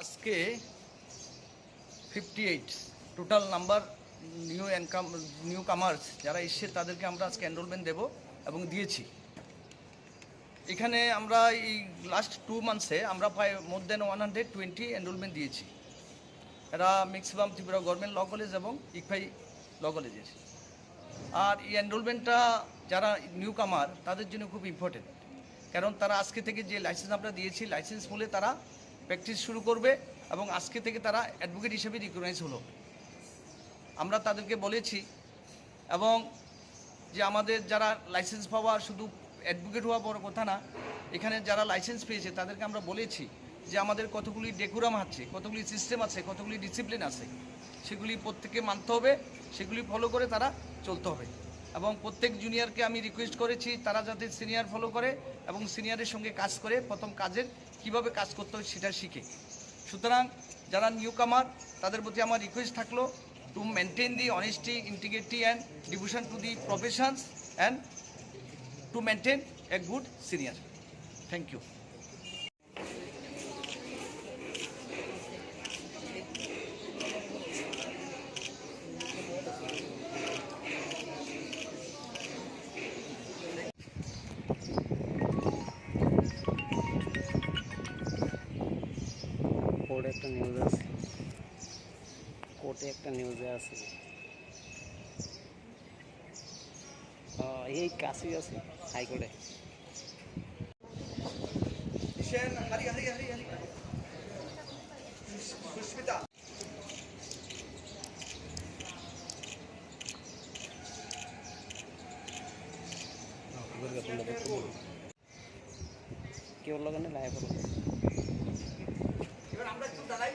আজকে fifty eight total number new income newcomers যারা এসছে তাদেরকে আমরা আজকে এনরোলমেন্ট দেব এবং দিয়েছি। এখানে আমরা এই লাস্ট টু মান্থসে আমরা প্রায় more than one hundred twenty enrolment দিয়েছি। এরা maximum Tripura government law college এবং ইকফাই ল কলেজের আর এই এনরোলমেন্টটা যারা নিউ কামার তাদের জন্য খুব ইম্পর্টেন্ট কারণ তারা আজকে থেকে যে লাইসেন্স আমরা দিয়েছি লাইসেন্স মূলে তারা প্র্যাকটিস শুরু করবে এবং আজকে থেকে তারা অ্যাডভোকেট হিসেবে রিকগনাইজ হলো। আমরা তাদেরকে বলেছি এবং যে আমাদের যারা লাইসেন্স পাওয়া শুধু অ্যাডভোকেট হওয়া বড় কথা না, এখানে যারা লাইসেন্স পেয়েছে তাদেরকে আমরা বলেছি যে আমাদের কতগুলি ডেকুরাম আছে, কতগুলি সিস্টেম আছে, কতগুলি ডিসিপ্লিন আছে, সেগুলি প্রত্যেককে মানতে হবে, সেগুলি ফলো করে তারা চলতে হবে। এবং প্রত্যেক জুনিয়রকে আমি রিকোয়েস্ট করেছি তারা যাতে সিনিয়র ফলো করে এবং সিনিয়রের সঙ্গে কাজ করে প্রথম কাজের কীভাবে কাজ করতে হয় সেটা শিখে। সুতরাং যারা নিউ কামার তাদের প্রতি আমার রিকোয়েস্ট থাকল to maintain the honesty integrity and division to the professions and to maintain a good senior thank you কোর্টে একটা নিউজ আছে। কোর্টে একটা নিউজে আছে। এই কাছেই আছে হাইকোর্টে। সুস্মিতা। কেউ লগানে লাইভ হলো আমরা একটু দাঁড়াই